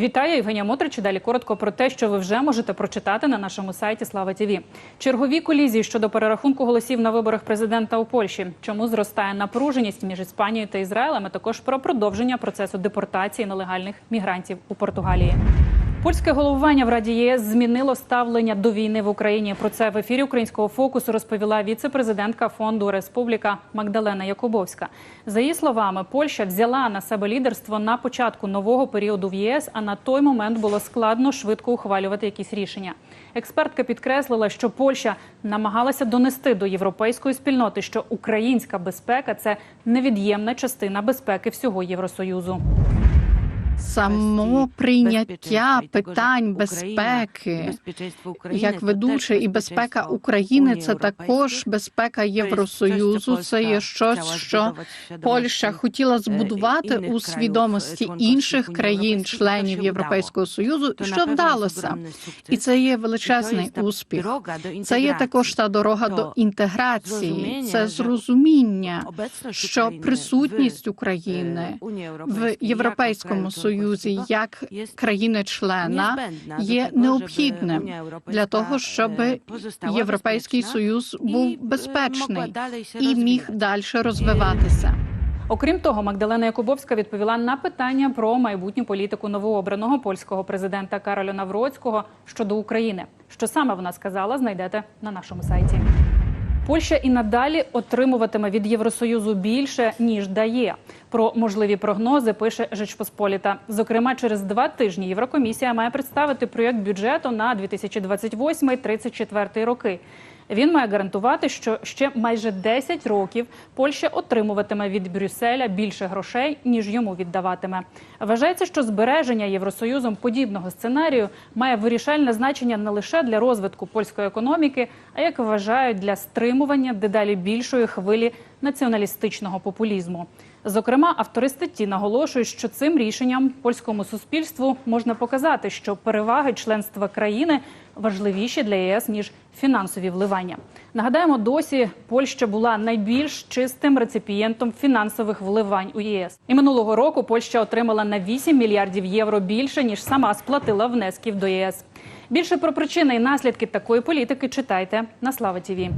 Вітаю, Євгенія Мотрич. Далі коротко про те, що ви вже можете прочитати на нашому сайті Слава ТІВІ. Чергові колізії щодо перерахунку голосів на виборах президента у Польщі. Чому зростає напруженість між Іспанією та Ізраїлем? Також про продовження процесу депортації нелегальних мігрантів у Португалії. Польське головування в Раді ЄС змінило ставлення до війни в Україні. Про це в ефірі українського фокусу розповіла віце-президентка фонду Республіка Магдалена Якубовська. За її словами, Польща взяла на себе лідерство на початку нового періоду в ЄС, а на той момент було складно швидко ухвалювати якісь рішення. Експертка підкреслила, що Польща намагалася донести до європейської спільноти, що українська безпека це невід'ємна частина безпеки всього Євросоюзу. Само прийняття питань безпеки як ведуче і безпека України це також безпека Євросоюзу. Це є щось, що Польща хотіла збудувати у свідомості інших країн-членів Європейського союзу, що вдалося, і це є величезний успіх. Це є також та дорога до інтеграції, це зрозуміння, що присутність України в Європейському Союзі як країни-члена є необхідним для того, щоб Європейський Союз був безпечний і міг далі розвиватися. Окрім того, Магдалена Якубовська відповіла на питання про майбутню політику новообраного польського президента Кароля Навроцького щодо України. Що саме вона сказала, знайдете на нашому сайті. Польща і надалі отримуватиме від Євросоюзу більше ніж дає. Про можливі прогнози пише Жечпосполіта. Зокрема, через два тижні Єврокомісія має представити проєкт бюджету на 2028-34 роки. Він має гарантувати, що ще майже 10 років Польща отримуватиме від Брюсселя більше грошей, ніж йому віддаватиме. Вважається, що збереження Євросоюзом подібного сценарію має вирішальне значення не лише для розвитку польської економіки, а як вважають для стримування дедалі більшої хвилі націоналістичного популізму. Зокрема, автори статті наголошують, що цим рішенням польському суспільству можна показати, що переваги членства країни важливіші для ЄС ніж фінансові вливання. Нагадаємо, досі Польща була найбільш чистим реципієнтом фінансових вливань у ЄС. І минулого року Польща отримала на 8 мільярдів євро більше ніж сама сплатила внесків до ЄС. Більше про причини і наслідки такої політики читайте на Слава Тіві.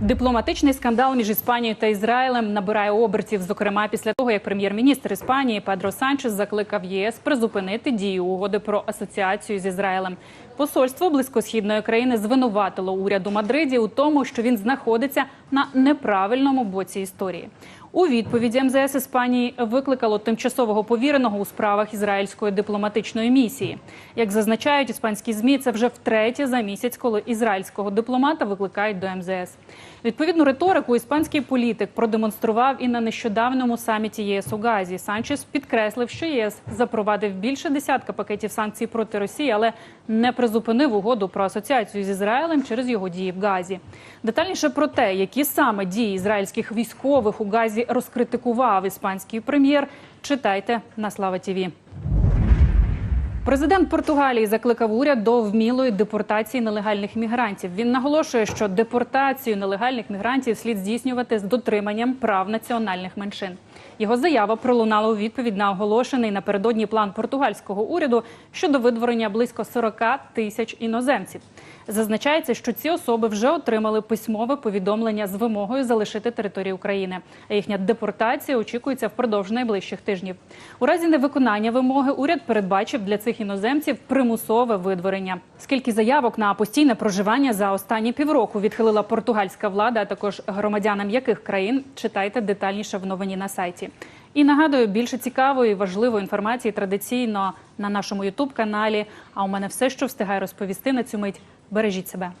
Дипломатичний скандал між Іспанією та Ізраїлем набирає обертів, зокрема після того, як прем'єр-міністр Іспанії Педро Санчес закликав ЄС призупинити дію угоди про асоціацію з Ізраїлем. Посольство близькосхідної країни звинуватило уряду Мадриді у тому, що він знаходиться на неправильному боці історії. У відповіді МЗС Іспанії викликало тимчасового повіреного у справах ізраїльської дипломатичної місії. Як зазначають іспанські змі, це вже втретє за місяць, коли ізраїльського дипломата викликають до МЗС. Відповідну риторику іспанський політик продемонстрував і на нещодавньому саміті ЄС у Газі. Санчес підкреслив, що ЄС запровадив більше десятка пакетів санкцій проти Росії, але не призупинив угоду про асоціацію з Ізраїлем через його дії в Газі. Детальніше про те, які саме дії ізраїльських військових у Газі розкритикував іспанський прем'єр, читайте на Слава Тіві. Президент Португалії закликав уряд до вмілої депортації нелегальних мігрантів. Він наголошує, що депортацію нелегальних мігрантів слід здійснювати з дотриманням прав національних меншин. Його заява пролунала у відповідь на оголошений напередодні план португальського уряду щодо видворення близько 40 тисяч іноземців. Зазначається, що ці особи вже отримали письмове повідомлення з вимогою залишити територію України. А їхня депортація очікується впродовж найближчих тижнів. У разі невиконання вимоги уряд передбачив для цих іноземців примусове видворення. Скільки заявок на постійне проживання за останні півроку відхилила португальська влада, а також громадянам яких країн читайте детальніше в новині на сайті. І нагадую, більше цікавої і важливої інформації традиційно на нашому ютуб каналі. А у мене все, що встигаю розповісти на цю мить. Бережіть себе.